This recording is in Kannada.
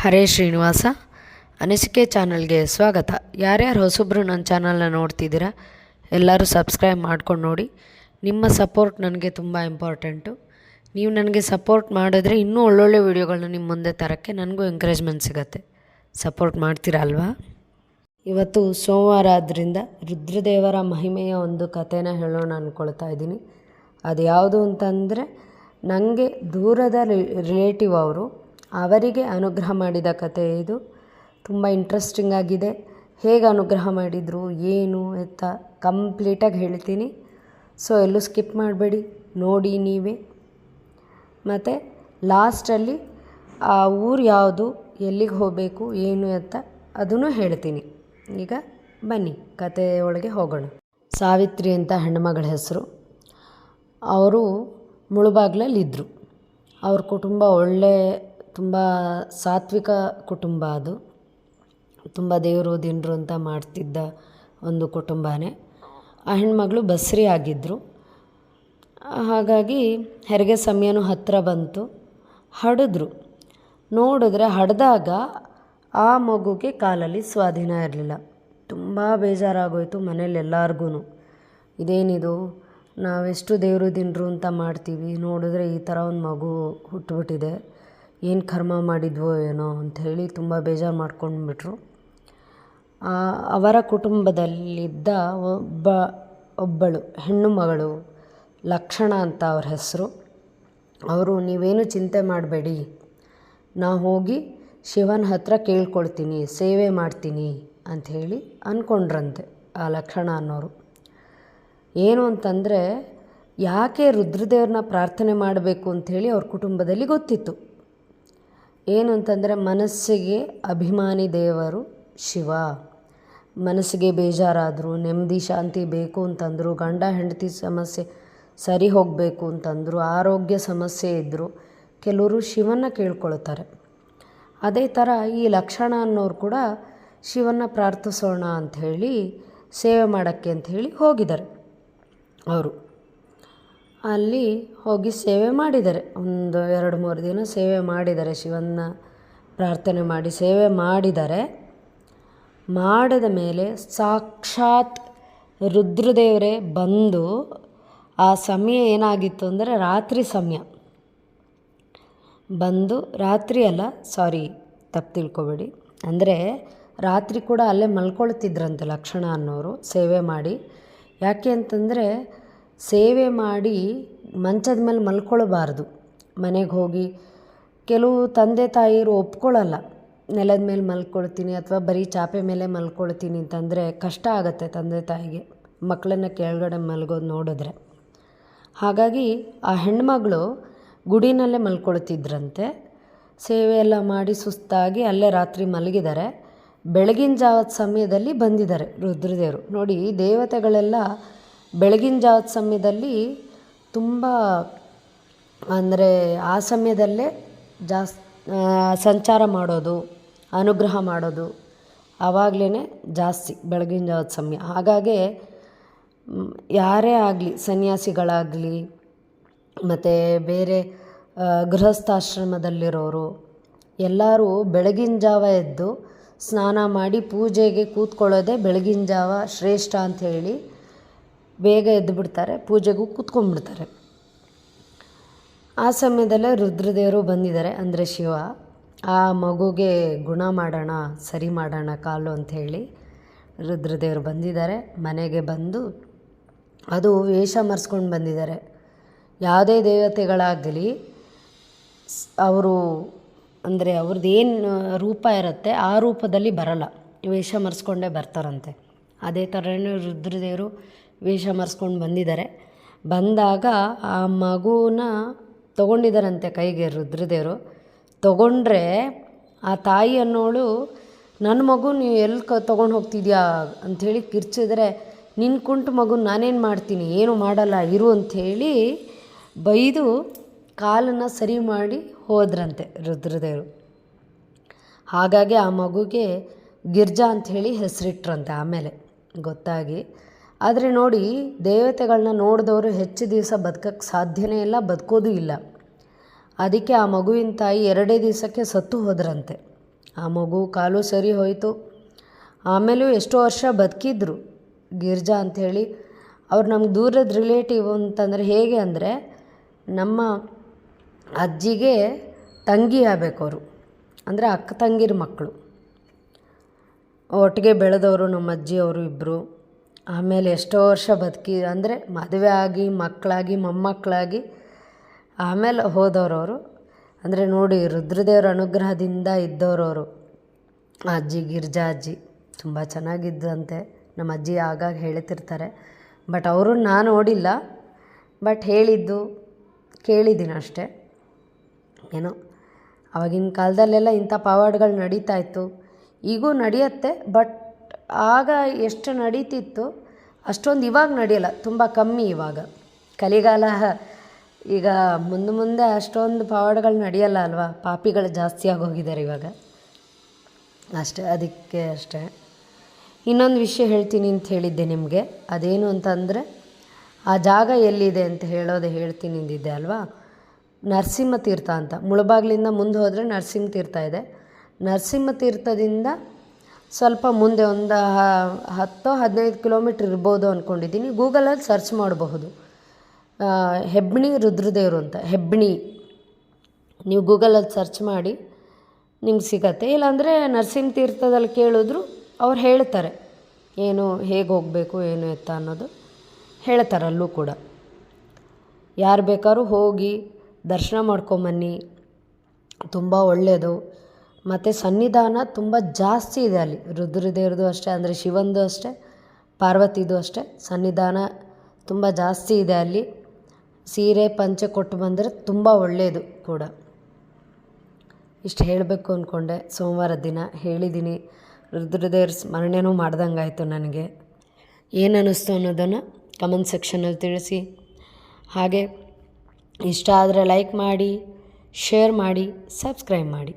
ಹರೇ ಶ್ರೀನಿವಾಸ. ಅನಿಸಿಕೆ ಚಾನಲ್ಗೆ ಸ್ವಾಗತ. ಯಾರ್ಯಾರು ಹೊಸಬ್ರು ನನ್ನ ಚಾನಲ್ನ ನೋಡ್ತಿದ್ದೀರಾ, ಎಲ್ಲರೂ ಸಬ್ಸ್ಕ್ರೈಬ್ ಮಾಡ್ಕೊಂಡು ನೋಡಿ. ನಿಮ್ಮ ಸಪೋರ್ಟ್ ನನಗೆ ತುಂಬ ಇಂಪಾರ್ಟೆಂಟು. ನೀವು ನನಗೆ ಸಪೋರ್ಟ್ ಮಾಡಿದ್ರೆ ಇನ್ನೂ ಒಳ್ಳೊಳ್ಳೆ ವೀಡಿಯೋಗಳನ್ನ ನಿಮ್ಮ ಮುಂದೆ ತರೋಕ್ಕೆ ನನಗೂ ಎಂಕರೇಜ್ಮೆಂಟ್ ಸಿಗತ್ತೆ. ಸಪೋರ್ಟ್ ಮಾಡ್ತೀರಾ ಅಲ್ವಾ? ಇವತ್ತು ಸೋಮವಾರ ಆದ್ದರಿಂದ ರುದ್ರದೇವರ ಮಹಿಮೆಯ ಒಂದು ಕಥೆನ ಹೇಳೋಣ ಅಂದ್ಕೊಳ್ತಾ ಇದ್ದೀನಿ. ಅದು ಯಾವುದು ಅಂತಂದರೆ ನನಗೆ ದೂರದ ರಿಲೇಟಿವ್ ಅವರು ಅವರಿಗೆ ಅನುಗ್ರಹ ಮಾಡಿದ ಕತೆ ಇದು. ತುಂಬ ಇಂಟ್ರೆಸ್ಟಿಂಗ್ ಆಗಿದೆ. ಹೇಗೆ ಅನುಗ್ರಹ ಮಾಡಿದರು, ಏನು ಅಂತ ಕಂಪ್ಲೀಟಾಗಿ ಹೇಳ್ತೀನಿ. ಸೊ ಎಲ್ಲೂ ಸ್ಕಿಪ್ ಮಾಡಬೇಡಿ. ನೋಡಿ ನೀವೇ. ಮತ್ತು ಲಾಸ್ಟಲ್ಲಿ ಆ ಊರು ಯಾವುದು, ಎಲ್ಲಿಗೆ ಹೋಗಬೇಕು, ಏನು ಅಂತ ಅದನ್ನು ಹೇಳ್ತೀನಿ. ಈಗ ಬನ್ನಿ ಕತೆಯೊಳಗೆ ಹೋಗೋಣ. ಸಾವಿತ್ರಿ ಅಂತ ಹೆಣ್ಣುಮಗಳ ಹೆಸರು. ಅವರು ಮುಳುಬಾಗ್ಲಲ್ಲಿದ್ದರು ಅವ್ರ ಕುಟುಂಬ ಒಳ್ಳೆ ತುಂಬ ಸಾತ್ವಿಕ ಕುಟುಂಬ ಅದು. ತುಂಬ ದೇವರು ದಿನರು ಅಂತ ಮಾಡ್ತಿದ್ದ ಒಂದು ಕುಟುಂಬನೇ. ಆ ಹೆಣ್ಮಗಳು ಬಸ್ರಿ ಆಗಿದ್ದರು ಹಾಗಾಗಿ ಹೆರಿಗೆ ಸಮಯನೂ ಹತ್ತಿರ ಬಂತು. ಹಡಿದ್ರು. ನೋಡಿದ್ರೆ ಹಡ್ದಾಗ ಆ ಮಗುಗೆ ಕಾಲಲ್ಲಿ ಸ್ವಾಧೀನ ಇರಲಿಲ್ಲ. ತುಂಬ ಬೇಜಾರಾಗೋಯ್ತು ಮನೇಲಿ ಎಲ್ಲರಿಗೂ ಇದೇನಿದು? ನಾವೆಷ್ಟು ದೇವರು ದಿನರು ಅಂತ ಮಾಡ್ತೀವಿ. ನೋಡಿದ್ರೆ ಈ ಥರ ಒಂದು ಮಗು ಹುಟ್ಟುಬಿಟ್ಟಿದೆ ಏನು ಕರ್ಮ ಮಾಡಿದ್ವೋ ಏನೋ ಅಂಥೇಳಿ ತುಂಬ ಬೇಜಾರು ಮಾಡ್ಕೊಂಡ್ಬಿಟ್ರು. ಅವರ ಕುಟುಂಬದಲ್ಲಿದ್ದ ಒಬ್ಬ, ಒಬ್ಬಳು, ಹೆಣ್ಣು ಮಗಳು, ಲಕ್ಷಣ ಅಂತ ಅವ್ರ ಹೆಸರು. ಅವರು, ನೀವೇನು ಚಿಂತೆ ಮಾಡಬೇಡಿ. ನಾ ಹೋಗಿ ಶಿವನ ಹತ್ರ ಕೇಳ್ಕೊಳ್ತೀನಿ, ಸೇವೆ ಮಾಡ್ತೀನಿ ಅಂಥೇಳಿ ಅಂದ್ಕೊಂಡ್ರಂತೆ ಆ ಲಕ್ಷಣ ಅನ್ನೋರು. ಏನು ಅಂತಂದರೆ, ಯಾಕೆ ರುದ್ರದೇವ್ರನ್ನ ಪ್ರಾರ್ಥನೆ ಮಾಡಬೇಕು ಅಂಥೇಳಿ ಅವ್ರ ಕುಟುಂಬದಲ್ಲಿ ಗೊತ್ತಿತ್ತು. ಏನು ಅಂತಂದರೆ ಮನಸ್ಸಿಗೆ ಅಭಿಮಾನಿ ದೇವರು ಶಿವ. ಮನಸ್ಸಿಗೆ ಬೇಜಾರಾದರೂ, ನೆಮ್ಮದಿ, ಶಾಂತಿ ಬೇಕು ಅಂತಂದರು, ಗಂಡ, ಹೆಂಡತಿ ಸಮಸ್ಯೆ ಸರಿ ಹೋಗಬೇಕು ಅಂತಂದರು, ಆರೋಗ್ಯ ಸಮಸ್ಯೆ ಇದ್ದರೂ ಕೆಲವರು ಶಿವನ ಕೇಳ್ಕೊಳ್ತಾರೆ. ಅದೇ ಥರ ಈ ಲಕ್ಷಣ ಅನ್ನೋರು ಕೂಡ ಶಿವನ ಪ್ರಾರ್ಥಿಸೋಣ ಅಂಥೇಳಿ ಸೇವೆ ಮಾಡೋಕ್ಕೆ ಅಂಥೇಳಿ ಹೋಗಿದ್ದಾರೆ ಅವರು. ಅಲ್ಲಿ ಹೋಗಿ ಸೇವೆ ಮಾಡಿದ್ದಾರೆ ಒಂದು ಎರಡು ಮೂರು ದಿನ ಸೇವೆ ಮಾಡಿದ್ದಾರೆ ಶಿವನ ಪ್ರಾರ್ಥನೆ ಮಾಡಿ ಸೇವೆ ಮಾಡಿದ್ದಾರೆ ಮಾಡಿದ ಮೇಲೆ ಸಾಕ್ಷಾತ್ ರುದ್ರದೇವರೇ ಬಂದು ಆ ಸಮಯ ಏನಾಗಿತ್ತು ಅಂದರೆ ರಾತ್ರಿ ಸಮಯ. ಬಂದು ರಾತ್ರಿ ಅಲ್ಲ, ಸಾರಿ, ತಪ್ಪು ತಿಳ್ಕೊಬೇಡಿ. ಅಂದರೆ ರಾತ್ರಿ ಕೂಡ ಅಲ್ಲೇ ಮಲ್ಕೊಳ್ತಿದ್ರಂತೆ ಲಕ್ಷಣ ಅನ್ನೋರು ಸೇವೆ ಮಾಡಿ. ಯಾಕೆ ಅಂತಂದರೆ ಸೇವೆ ಮಾಡಿ ಮಂಚದ ಮೇಲೆ ಮಲ್ಕೊಳ್ಬಾರ್ದು. ಮನೆಗೆ ಹೋಗಿ ಕೆಲವು ತಂದೆ ತಾಯಿಯರು ಒಪ್ಕೊಳ್ಳಲ್ಲ ನೆಲದ ಮೇಲೆ ಮಲ್ಕೊಳ್ತೀನಿ ಅಥವಾ ಬರೀ ಚಾಪೆ ಮೇಲೆ ಮಲ್ಕೊಳ್ತೀನಿ ಅಂತಂದರೆ ಕಷ್ಟ ಆಗುತ್ತೆ ತಂದೆ ತಾಯಿಗೆ. ಮಕ್ಕಳನ್ನ ಕೆಳಗಡೆ ಮಲಗೋದು ನೋಡಿದ್ರೆ. ಹಾಗಾಗಿ ಆ ಹೆಣ್ಮಗಳು ಗುಡಿನಲ್ಲೇ ಮಲ್ಕೊಳ್ತಿದ್ರಂತೆ. ಸೇವೆ ಎಲ್ಲ ಮಾಡಿ ಸುಸ್ತಾಗಿ ಅಲ್ಲೇ ರಾತ್ರಿ ಮಲಗಿದ್ದಾರೆ. ಬೆಳಗಿನ ಜಾವದ ಸಮಯದಲ್ಲಿ ಬಂದಿದ್ದಾರೆ ರುದ್ರದೇವರು. ನೋಡಿ, ದೇವತೆಗಳೆಲ್ಲ ಬೆಳಗಿನ ಜಾವದ ಸಮಯದಲ್ಲಿ ತುಂಬ, ಅಂದರೆ ಆ ಸಮಯದಲ್ಲೇ ಜಾಸ್ ಸಂಚಾರ ಮಾಡೋದು, ಅನುಗ್ರಹ ಮಾಡೋದು ಆವಾಗಲೇ ಜಾಸ್ತಿ ಬೆಳಗಿನ ಜಾವದ ಸಮಯ. ಹಾಗಾಗಿ ಯಾರೇ ಆಗಲಿ, ಸನ್ಯಾಸಿಗಳಾಗಲಿ, ಮತ್ತು ಬೇರೆ ಗೃಹಸ್ಥಾಶ್ರಮದಲ್ಲಿರೋರು, ಎಲ್ಲರೂ ಬೆಳಗಿನ ಜಾವ ಎದ್ದು ಸ್ನಾನ ಮಾಡಿ ಪೂಜೆಗೆ ಕೂತ್ಕೊಳ್ಳೋದೇ ಬೆಳಗಿನ ಜಾವ ಶ್ರೇಷ್ಠ ಅಂಥೇಳಿ ಬೇಗ ಎದ್ದು ಬಿಡ್ತಾರೆ, ಪೂಜೆಗೂ ಕೂತ್ಕೊಂಡ್ಬಿಡ್ತಾರೆ. ಆ ಸಮಯದಲ್ಲೇ ರುದ್ರದೇವರು ಬಂದಿದ್ದಾರೆ, ಅಂದರೆ ಶಿವ. ಆ ಮಗುಗೆ ಗುಣ ಮಾಡೋಣ, ಸರಿ ಮಾಡೋಣ ಕಾಲು ಅಂಥೇಳಿ ರುದ್ರದೇವರು ಬಂದಿದ್ದಾರೆ. ಮನೆಗೆ ಬಂದು ಅದು ವೇಷ ಮರೆಸ್ಕೊಂಡು ಬಂದಿದ್ದಾರೆ. ಯಾವುದೇ ದೇವತೆಗಳಾಗಲಿ ಅವರು ಅಂದರೆ ಅವ್ರದ್ದು ಏನು ರೂಪ ಇರುತ್ತೆ, ಆ ರೂಪದಲ್ಲಿ ಬರಲ್ಲ. ವೇಷ ಮರೆಸ್ಕೊಂಡೇ ಬರ್ತಾರಂತೆ. ಅದೇ ಥರನೇ ರುದ್ರದೇವರು ವೇಷ ಮರೆಸ್ಕೊಂಡು ಬಂದಿದ್ದಾರೆ. ಬಂದಾಗ ಆ ಮಗುನ ತಗೊಂಡಿದ್ದಾರಂತೆ ಕೈಗೆ ರುದ್ರದೇವರು. ತಗೊಂಡ್ರೆ ಆ ತಾಯಿ ಅನ್ನೋಳು ನನ್ನ ಮಗು ನೀವು ಎಲ್ಲಿ ಕ ತೊಗೊಂಡು ಹೋಗ್ತಿದ್ಯಾ? ಅಂಥೇಳಿ ಕಿರ್ಚಿದ್ರೆ ನಿನ್ನ ಕುಂಟು ಮಗು ನಾನೇನು ಮಾಡ್ತೀನಿ? ಏನು ಮಾಡಲ್ಲ? ಇರು ಅಂಥೇಳಿ ಬೈದು ಕಾಲನ್ನು ಸರಿ ಮಾಡಿ ಹೋದ್ರಂತೆ ರುದ್ರದೇವರು. ಹಾಗಾಗಿ ಆ ಮಗುಗೆ ಗಿರ್ಜಾ ಅಂಥೇಳಿ ಹೆಸರಿಟ್ರಂತೆ ಆಮೇಲೆ, ಗೊತ್ತಾಗಿ. ಆದರೆ ನೋಡಿ ದೇವತೆಗಳನ್ನ ನೋಡಿದವರು ಹೆಚ್ಚು ದಿವಸ ಬದುಕಕ್ಕೆ ಸಾಧ್ಯನೇ ಇಲ್ಲ, ಬದುಕೋದು ಇಲ್ಲ. ಅದಕ್ಕೆ ಆ ಮಗುವಿನ ತಾಯಿ ಎರಡೇ ದಿವಸಕ್ಕೆ ಸತ್ತು ಹೋದ್ರಂತೆ. ಆ ಮಗು ಕಾಲು ಸರಿ ಹೋಯಿತು. ಆಮೇಲೂ ಎಷ್ಟೋ ವರ್ಷ ಬದುಕಿದ್ರು. ಗಿರ್ಜಾ ಅಂಥೇಳಿ, ಅವ್ರು ನಮ್ಗೆ ದೂರದ ರಿಲೇಟಿವ್ ಅಂತಂದರೆ ಹೇಗೆ ಅಂದರೆ, ನಮ್ಮ ಅಜ್ಜಿಗೆ ತಂಗಿ ಆಗಬೇಕು ಅವರು. ಅಂದರೆ ಅಕ್ಕ ತಂಗಿರ ಮಕ್ಕಳು. ಒಟ್ಟಿಗೆ ಬೆಳೆದವರು ನಮ್ಮ ಅಜ್ಜಿಯವರು ಇಬ್ಬರು ಆಮೇಲೆ ಎಷ್ಟೋ ವರ್ಷ ಬದುಕಿ, ಅಂದರೆ ಮದುವೆ ಆಗಿ, ಮಕ್ಕಳಾಗಿ, ಮೊಮ್ಮಕ್ಕಳಾಗಿ, ಆಮೇಲೆ ಹೋದವರವರು. ಅಂದರೆ ನೋಡಿ, ರುದ್ರದೇವರ ಅನುಗ್ರಹದಿಂದ ಇದ್ದವರವರು. ಅಜ್ಜಿ, ಗಿರ್ಜಾ ಅಜ್ಜಿ ತುಂಬ ಚೆನ್ನಾಗಿದ್ದಂತೆ ನಮ್ಮ ಅಜ್ಜಿ ಆಗಾಗ ಹೇಳ್ತಿರ್ತಾರೆ. ಬಟ್ ಅವರು ನಾನು ನೋಡಿಲ್ಲ. ಬಟ್ ಹೇಳಿದ್ದು, ಕೇಳಿದ್ದೀನಿ ಅಷ್ಟೇ. ಏನೋ ಆವಾಗಿನ ಕಾಲದಲ್ಲೆಲ್ಲ ಇಂಥ ಪವಾಡಗಳು ನಡೀತಾ ಇತ್ತು. ಈಗೂ ನಡೆಯುತ್ತೆ, ಬಟ್ ಆಗ ಎಷ್ಟು ನಡೀತಿತ್ತು ಅಷ್ಟೊಂದು ಇವಾಗ ನಡೆಯಲ್ಲ, ತುಂಬ ಕಮ್ಮಿ ಇವಾಗ. ಕಲಿಗಾಲ ಈಗ ಮುಂದೆ ಮುಂದೆ ಅಷ್ಟೊಂದು ಪವಾಡಗಳು ನಡೆಯಲ್ಲ ಅಲ್ವಾ? ಪಾಪಿಗಳು ಜಾಸ್ತಿ ಆಗೋಗಿದ್ದಾರೆ ಇವಾಗ. ಅಷ್ಟೇ, ಅದಕ್ಕೆ ಅಷ್ಟೇ. ಇನ್ನೊಂದು ವಿಷಯ ಹೇಳ್ತೀನಿ ಅಂತ ಹೇಳಿದ್ದೆ ನಿಮಗೆ. ಅದೇನು ಅಂತಂದರೆ, ಆ ಜಾಗ ಎಲ್ಲಿದೆ ಅಂತ ಹೇಳೋದು ಹೇಳ್ತೀನಿ ಅಂದಿದ್ದೆ ಅಲ್ವಾ? ನರಸಿಂಹ ತೀರ್ಥ ಅಂತ. ಮುಳಬಾಗ್ಲಿಂದ ಮುಂದೆ ಹೋದರೆ ನರಸಿಂಹ ತೀರ್ಥ ಇದೆ. ನರಸಿಂಹ ತೀರ್ಥದಿಂದ ಸ್ವಲ್ಪ ಮುಂದೆ ಒಂದು ಹತ್ತೋ ಹದಿನೈದು ಕಿಲೋಮೀಟ್ರ್ ಇರ್ಬೋದು ಅಂದ್ಕೊಂಡಿದ್ದೀನಿ ಗೂಗಲಲ್ಲಿ ಸರ್ಚ್ ಮಾಡಬಹುದು. ಹೆಬ್ಬಣಿ ರುದ್ರದೇವರು ಅಂತ. ಹೆಬ್ಬಣಿ ನೀವು ಗೂಗಲಲ್ಲಿ ಸರ್ಚ್ ಮಾಡಿ ನಿಮ್ಗೆ ಸಿಗತ್ತೆ. ಇಲ್ಲಾಂದರೆ ನರಸಿಂಹ ತೀರ್ಥದಲ್ಲಿ ಕೇಳಿದ್ರು ಅವ್ರು ಹೇಳ್ತಾರೆ. ಏನು, ಹೇಗೆ ಹೋಗಬೇಕು, ಏನು ಎತ್ತ ಅನ್ನೋದು ಹೇಳ್ತಾರೆ ಅಲ್ಲೂ ಕೂಡ. ಯಾರು ಬೇಕಾದ್ರೂ ಹೋಗಿ ದರ್ಶನ ಮಾಡ್ಕೊಂಬನ್ನಿ. ತುಂಬ ಒಳ್ಳೆಯದು ಮತ್ತು ಸನ್ನಿಧಾನ ತುಂಬ ಜಾಸ್ತಿ ಇದೆ ಅಲ್ಲಿ. ರುದ್ರದೇವ್ರದ್ದು ಅಷ್ಟೇ, ಅಂದರೆ ಶಿವಂದು ಅಷ್ಟೇ, ಪಾರ್ವತಿದು ಅಷ್ಟೇ, ಸನ್ನಿಧಾನ ತುಂಬ ಜಾಸ್ತಿ ಇದೆ ಅಲ್ಲಿ. ಸೀರೆ, ಪಂಚೆ ಕೊಟ್ಟು ಬಂದರೆ ತುಂಬ ಒಳ್ಳೆಯದು ಕೂಡ. ಇಷ್ಟು ಹೇಳಬೇಕು ಅಂದ್ಕೊಂಡೆ ಸೋಮವಾರ ದಿನ ಹೇಳಿದ್ದೀನಿ ರುದ್ರದೇವ್ರ ಸ್ಮರಣೆನೂ ಮಾಡ್ದಂಗಾಯಿತು ನನಗೆ. ಏನು ಅನ್ನಿಸ್ತು ಅನ್ನೋದನ್ನು ಕಮೆಂಟ್ ಸೆಕ್ಷನಲ್ಲಿ ತಿಳಿಸಿ. ಹಾಗೆ ಇಷ್ಟ ಆದರೆ ಲೈಕ್ ಮಾಡಿ ಶೇರ್ ಮಾಡಿ ಸಬ್ಸ್ಕ್ರೈಬ್ ಮಾಡಿ.